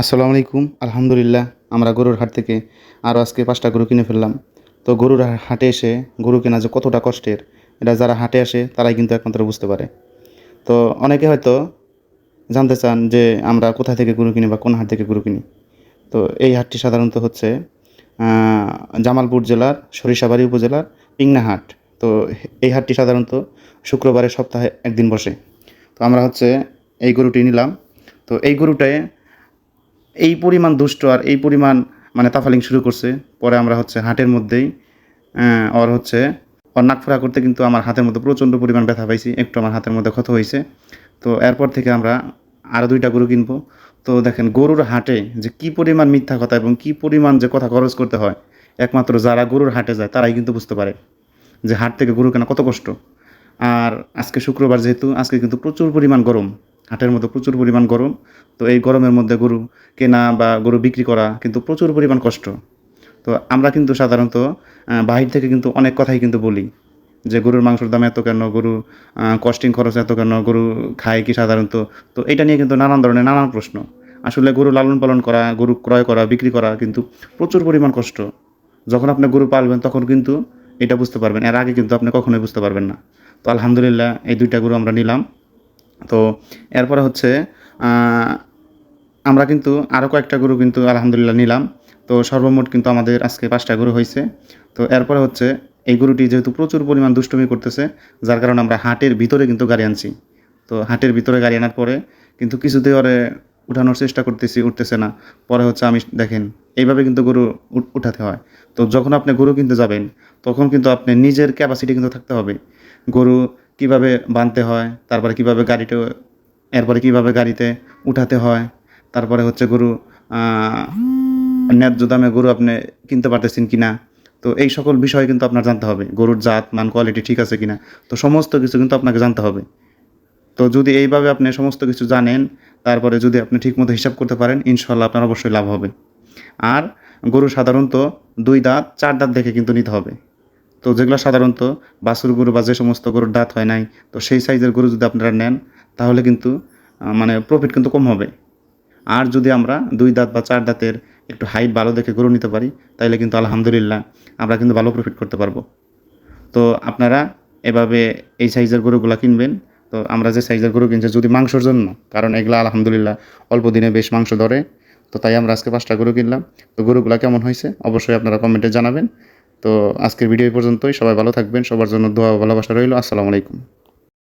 আসসালামু আলাইকুম, আলহামদুলিল্লাহ, আমরা গরুর হাট থেকে আরও আজকে পাঁচটা গরু কিনে ফেললাম। তো গরুর হাটে এসে গরু কেনা যে কতটা কষ্টের, এটা যারা হাটে আসে, তারাই কিন্তু একমাত্র বুঝতে পারে। তো অনেকে হয়তো জানতে চান যে আমরা কোথা থেকে গরু কিনি বা কোন হাট থেকে গরু কিনি। তো এই হাটটি সাধারণত হচ্ছে জামালপুর জেলার সরিষাবাড়ি উপজেলার পিংনা হাট। তো এই হাটটি সাধারণত শুক্রবারে সপ্তাহে একদিন বসে। তো আমরা হচ্ছে এই গরুটি নিলাম। তো এই গরুটায় এই পরিমাণ দুষ্ট আর এই পরিমাণ মানে তাফালিং শুরু করছে। পরে আমরা হচ্ছে হাটের মধ্যেই ওর হচ্ছে, ওর নাকফোড়া করতে কিন্তু আমার হাতের মধ্যে প্রচণ্ড পরিমাণ ব্যথা পাইছি, একটু আমার হাতের মধ্যে ক্ষত হয়েছে তো এরপর থেকে আমরা আরও দুইটা গরু কিনবো। তো দেখেন, গরুর হাটে যে কি পরিমাণ মিথ্যা কথা এবং কি পরিমাণ যে কথা খরচ করতে হয়, একমাত্র যারা গরুর হাটে যায়, তারাই কিন্তু বুঝতে পারে যে হাট থেকে গরু কেনা কত কষ্ট। আর আজকে শুক্রবার যেহেতু, আজকে কিন্তু প্রচুর পরিমাণ গরম। হাটের মধ্যে প্রচুর পরিমাণ গরম। তো এই গরমের মধ্যে গরু কেনা বা গরু বিক্রি করা কিন্তু প্রচুর পরিমাণ কষ্ট। তো আমরা কিন্তু সাধারণত বাহির থেকে কিন্তু অনেক কথাই কিন্তু বলি যে গরুর মাংসের দাম এত কেন, গরু কস্টিং খরচ এত কেন, গরু খায় কি সাধারণত? তো এটা নিয়ে কিন্তু নানান ধরনের নানান প্রশ্ন। আসলে গরু লালন পালন করা, গরু ক্রয় করা, বিক্রি করা কিন্তু প্রচুর পরিমাণ কষ্ট। যখন আপনি গরু পালবেন তখন কিন্তু এটা বুঝতে পারবেন, এর আগে কিন্তু আপনি কখনোই বুঝতে পারবেন না। তো আলহামদুলিল্লাহ এই দুইটা গরু আমরা নিলাম। তো এরপরে হচ্ছে আমরা কিন্তু আরও কয়েকটা গরু কিন্তু আলহামদুলিল্লাহ নিলাম। তো সর্বমোট কিন্তু আমাদের আজকে পাঁচটা গরু হয়েছে। তো এরপরে হচ্ছে, এই গরুটি যেহেতু প্রচুর পরিমাণ দুষ্টুমি করতেছে, যার কারণে আমরা হাটের ভিতরে কিন্তু গাড়ি আনছি। তো হাটের ভিতরে গাড়ি আনার পরে কিন্তু কিছুতেই ওরে উঠানোর চেষ্টা করতেছি, উঠতেছে না। পরে হচ্ছে আমি, দেখেন, এইভাবে কিন্তু গরু উঠ- উঠাতে হয়। তো যখন আপনি গরু কিনতে যাবেন, তখন কিন্তু আপনি নিজের ক্যাপাসিটি কিন্তু থাকতে হবে। গরু কীভাবে বাঁধতে হয়, তারপরে কীভাবে গাড়িটা এরপরে কীভাবে গাড়িতে উঠাতে হয়, তারপরে হচ্ছে গরু ন্যায্য দামে গরু আপনি কিনতে পারতেছেন কি না তো এই সকল বিষয় কিন্তু আপনার জানতে হবে। গরুর জাত, মান কোয়ালিটি ঠিক আছে কিনা। তো সমস্ত কিছু কিন্তু আপনাকে জানতে হবে। তো যদি এইভাবে আপনি সমস্ত কিছু জানেন, তারপরে যদি আপনি ঠিকমতো হিসাব করতে পারেন ইনশাল্লাহ আপনার অবশ্যই লাভ হবে। আর গরু সাধারণত দুই দাঁত, চার দাঁত দেখে কিন্তু নিতে হবে। তো যেগুলো সাধারণত বাছুর গরু বা যে সমস্ত গরুর দাঁত হয় নাই, তো সেই সাইজের গরু যদি আপনারা নেন, তাহলে কিন্তু মানে প্রফিট কিন্তু কম হবে। আর যদি আমরা দুই দাঁত বা চার দাঁতের একটু হাইট ভালো দেখে গরু নিতে পারি তাহলে কিন্তু আলহামদুলিল্লাহ আমরা কিন্তু ভালো প্রফিট করতে পারব। তো আপনারা এভাবে এই সাইজের গরুগুলো কিনবেন, তো আমরা যে সাইজের গরু কিনছি যদি মাংসর জন্য, কারণ এগুলা আলহামদুলিল্লাহ অল্প দিনে বেশ মাংস ধরে, তো তাই আমরা আজকে পাঁচটা গরু কিনলাম। তো গরুগুলো কেমন হয়েছে, অবশ্যই আপনারা কমেন্টে জানাবেন। তো আজকের ভিডিও পর্যন্তই। সবাই ভালো থাকবেন সবার জন্য দোয়া ভালোবাসা রইল। আসসালামু আলাইকুম।